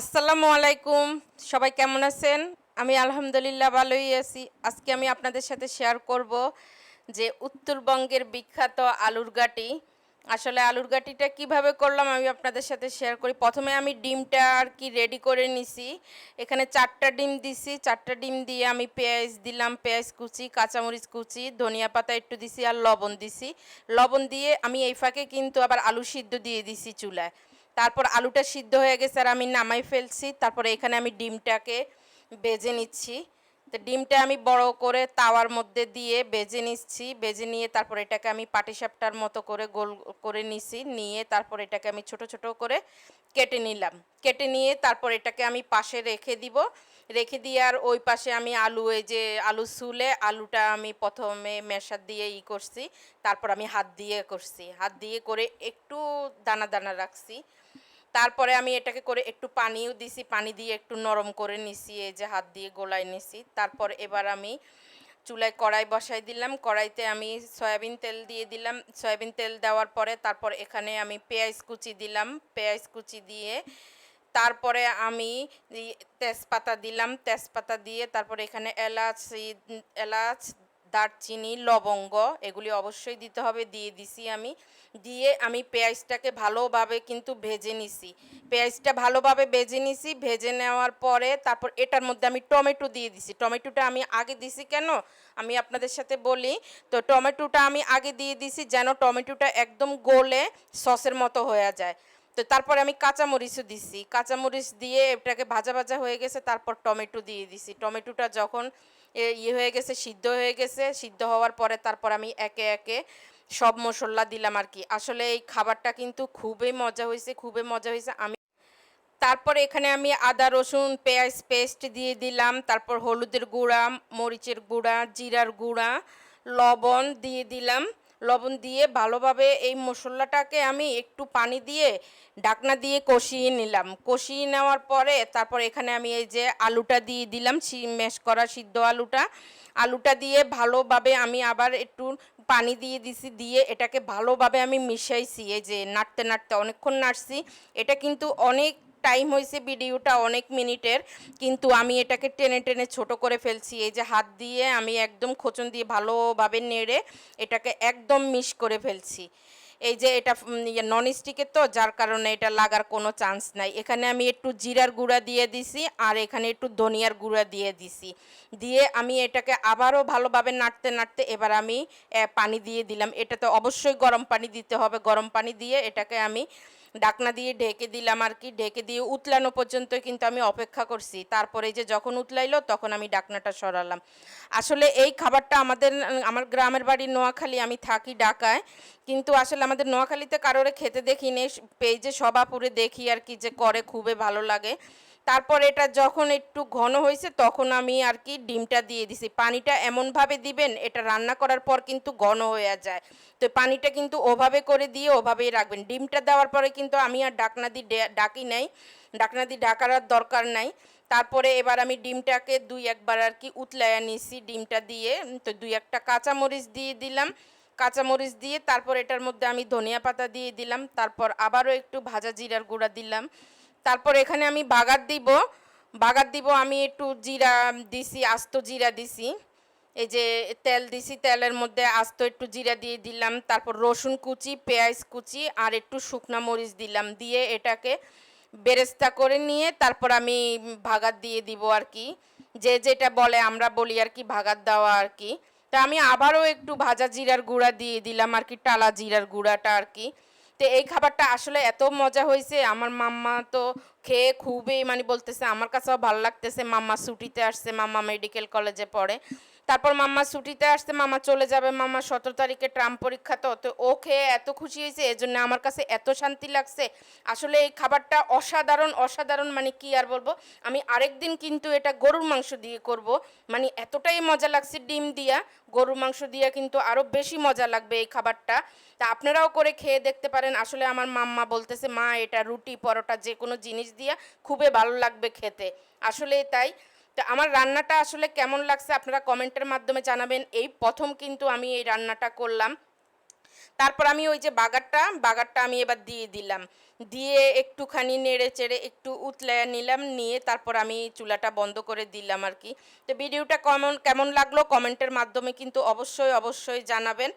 আসসালামু আলাইকুম। সবাই কেমন আছেন? আমি আলহামদুলিল্লাহ ভালোই আছি। আজকে আমি আপনাদের সাথে শেয়ার করব যে উত্তরবঙ্গের বিখ্যাত আলুর গাটি। আসলে আলুর গাটিটা কীভাবে করলাম আমি আপনাদের সাথে শেয়ার করি। প্রথমে আমি ডিমটা আর কি রেডি করে নিছি। এখানে চারটা ডিম দিছি। চারটা ডিম দিয়ে আমি পেঁয়াজ দিলাম, পেঁয়াজ কুচি, কাঁচামরিচ কুচি, ধনিয়া পাতা একটু দিছি আর লবণ দিছি। লবণ দিয়ে আমি এই ফাঁকে কিন্তু আবার আলু সিদ্ধ দিয়ে দিছি চুলায়। তারপর আলুটা সিদ্ধ হয়ে গেছে আর আমি নামাই ফেলছি। তারপরে এখানে আমি ডিমটাকে বেজে নিচ্ছি। তো ডিমটা আমি বড় করে তাওয়ার মধ্যে দিয়ে বেজে নিচ্ছি। বেজে নিয়ে তারপর এটাকে আমি পাটিসাপটার মতো করে গোল করে নিছি। নিয়ে তারপর এটাকে আমি ছোট ছোট করে কেটে নিলাম। কেটে নিয়ে তারপর এটাকে আমি পাশে রেখে দিব। রেখে দিয়ে আর ওই পাশে আমি আলু, এই যে আলু সুলে আলুটা আমি প্রথমে মেশার দিয়ে ই করছি, তারপর আমি হাত দিয়ে করছি। হাত দিয়ে করে একটু দানা দানা রাখছি। তারপরে আমি এটাকে করে একটু পানিও দিছি, পানি দিয়ে একটু নরম করে নিছি, এই যে হাত দিয়ে গোলায় নিছি। তারপর এবার আমি চুলায় কড়াই বসাই দিলাম। কড়াইতে আমি সয়াবিন তেল দিয়ে দিলাম। সয়াবিন তেল দেওয়ার পরে তারপর এখানে আমি পেঁয়াজ কুচি দিলাম। পেঁয়াজ কুচি দিয়ে তারপরে আমি তেজপাতা দিলাম, তেজপাতা দিয়ে তারপরে এখানে এলাচ এলাচ, দারচিনি, লবঙ্গ এগুলি অবশ্যই দিতে হবে, দিয়ে দিছি আমি। দিয়ে আমি পেঁয়াজটাকে ভালোভাবে কিন্তু ভেজে নিছি। পেঁয়াজটা ভালোভাবে ভেজে নিছি, ভেজে নেওয়ার পরে তারপর এটার মধ্যে আমি টমেটো দিয়ে দিছি। টমেটোটা আমি আগে দিছি কেন? আমি আপনাদের সাথে বলি, তো টমেটোটা আমি আগে দিয়ে দিছি যেন টমেটোটা একদম গোলে সসের মতো হয়ে যায়। তো তারপরে আমি কাঁচামরিচও দিছি। কাঁচামরিচ দিয়ে এটাকে ভাজা ভাজা হয়ে গেছে, তারপর টমেটো দিয়ে দিছি। টমেটোটা যখন ইয়ে হয়ে গেছে, সিদ্ধ হয়ে গেছে, সিদ্ধ হওয়ার পরে তারপর আমি একে একে সব মশলা দিলাম আর কি। আসলে এই খাবারটা কিন্তু খুবই মজা হয়েছে খুবই মজা হয়েছে আমি তারপর এখানে আমি আদা, রসুন, পেঁয়াজ পেস্ট দিয়ে দিলাম। তারপর হলুদের গুঁড়া, মরিচের গুঁড়া, জিরার গুঁড়া, লবণ দিয়ে দিলাম। লবণ দিয়ে ভালোভাবে এই মশলাটাকে আমি একটু পানি দিয়ে ডাকনা দিয়ে কষিয়ে নিলাম। কষিয়ে নেওয়ার পরে তারপর এখানে আমি এই যে আলুটা দিয়ে দিলাম ম্যাশ করা সিদ্ধ আলুটা। আলুটা দিয়ে ভালোভাবে আমি আবার একটু পানি দিয়ে দিছি, দিয়ে এটাকে ভালোভাবে আমি মিশাইছি। এই যে নাড়তে নাড়তে অনেকক্ষণ নাড়ছি, এটা কিন্তু অনেক টাইম হয়েছে ভিডিওটা অনেক মিনিটের, কিন্তু আমি এটাকে টেনে টেনে ছোট করে ফেলছি। এই যে হাত দিয়ে আমি একদম খোঁচন দিয়ে ভালোভাবে নেড়ে এটাকে একদম মিশ করে ফেলছি। এই যে এটা নন স্টিকের তো, যার কারণে এটা লাগার কোনো চান্স নাই। এখানে আমি একটু জিরার গুঁড়া দিয়ে দিছি আর এখানে একটু ধনিয়ার গুঁড়া দিয়ে দিছি। দিয়ে আমি এটাকে আবারও ভালোভাবে নাড়তে নাড়তে এবার আমি পানি দিয়ে দিলাম। এটাতে অবশ্যই গরম পানি দিতে হবে। গরম পানি দিয়ে এটাকে আমি ডাকনা দিয়ে ঢেকে দিলাম আর কি ঢেকে দিয়ে উতলানো পর্যন্ত কিন্তু আমি অপেক্ষা করছি। তারপরে যে যখন উতলাইলো তখন আমি ডাকনাটা সরালাম। আসলে এই খাবারটা আমাদের, আমার গ্রামের বাড়ি নোয়াখালী, আমি থাকি ডাকায় কিন্তু আসলে আমাদের নোয়াখালীতে কারোরে খেতে দেখি পেয়ে পেজে সবাপুরে দেখি আর কি যে করে, খুবই ভালো লাগে। তারপর এটা যখন একটু ঘন হয়েছে, তখন আমি আর কি ডিমটা দিয়ে দিছি। পানিটা এমনভাবে দিবেন, এটা রান্না করার পর কিন্তু ঘন হয়ে যায়। তো পানিটা কিন্তু ওভাবে করে দিয়ে ওভাবেই রাখবেন। ডিমটা দেওয়ার পরে কিন্তু আমি আর ডাকনা দিয়ে ডাকি নাই। ডাকনা দিয়ে ডাকার আর দরকার নাই। তারপরে এবার আমি ডিমটাকে দুই একবার আর কি উতলাইয়া নিছি ডিমটা দিয়ে। তো দুই একটা কাঁচামরিচ দিয়ে দিলাম। কাঁচামরিচ দিয়ে তারপর এটার মধ্যে আমি ধনিয়া পাতা দিয়ে দিলাম। তারপর আবারও একটু ভাজা জিরার গুঁড়া দিলাম। তারপর এখানে আমি বাগার দিব। বাগার দিব আমি একটু জিরা দিছি, আস্ত জিরা দিছি। এই যে তেল দিছি, তেলের মধ্যে আস্ত একটু জিরা দিয়ে দিলাম। তারপর রসুন কুচি, পেঁয়াজ কুচি আর একটু শুকনা মরিচ দিলাম। দিয়ে এটাকে বেরেস্তা করে নিয়ে তারপর আমি ভাগাত দিয়ে দিব আর কি। যে যেটা বলে আমরা বলি আর কি ভাগাত দেওয়া আর কি। তা আমি আবারও একটু ভাজা জিরার গুঁড়া দিয়ে দিলাম আর কি, টালা জিরার গুঁড়াটা আর কি। তো এই খাবারটা আসলে এত মজা হয়েছে। আমার মাম্মা তো খেয়ে খুবই মানে বলতেছে, আমার কাছেও ভালো লাগতেছে। মাম্মা ছুটিতে আসছে, মাম্মা মেডিকেল কলেজে পড়ে। তারপর মাম্মা ছুটিতে আসতে মামা চলে যাবে মামা সতেরো তারিখে ট্রাম পরীক্ষা তো তো ও খেয়ে এত খুশি হয়েছে, এজন্য আমার কাছে এত শান্তি লাগছে। আসলে এই খাবারটা অসাধারণ অসাধারণ মানে কি আর বলব? আমি আরেকদিন কিন্তু এটা গরুর মাংস দিয়ে করব। মানে এতটাই মজা লাগছে ডিম দিয়া, গরুর মাংস দিয়া কিন্তু আরও বেশি মজা লাগবে এই খাবারটা। তা আপনারাও করে খেয়ে দেখতে পারেন। আসলে আমার মাম্মা বলতেছে, মা, এটা রুটি, পরোটা যে কোনো জিনিস দিয়া খুবই ভালো লাগবে খেতে। আসলে তাই। তো আমার রান্নাটা আসলে কেমন লাগছে আপনারা কমেন্টের মাধ্যমে জানাবেন। এই প্রথম কিন্তু আমি এই রান্নাটা করলাম। তারপর আমি ওই যে বাগারটা বাগারটা আমি এবার দিয়ে দিলাম। দিয়ে একটুখানি নেড়ে চেড়ে একটু উতলায় নিলাম, নিয়ে তারপর আমি চুলাটা বন্ধ করে দিলাম আর কি। তো ভিডিওটা কেমন কেমন লাগল কমেন্টের মাধ্যমে কিন্তু অবশ্যই অবশ্যই জানাবেন।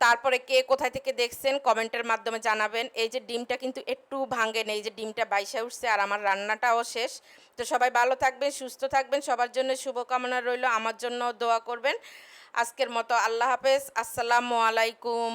তারপরে কে কোথায় থেকে দেখছেন, কমেন্টের মাধ্যমে জানাবেন। এই যে ডিমটা কিন্তু একটু ভাঙে নেই যে ডিমটা বাইসা উঠছে আর আমার রান্নাটাও শেষ। তো সবাই ভালো থাকবেন, সুস্থ থাকবেন, সবার জন্য শুভকামনা রইল। আমার জন্য দোয়া করবেন। আজকের মতো আল্লাহ হাফেজ। আসসালামু আলাইকুম।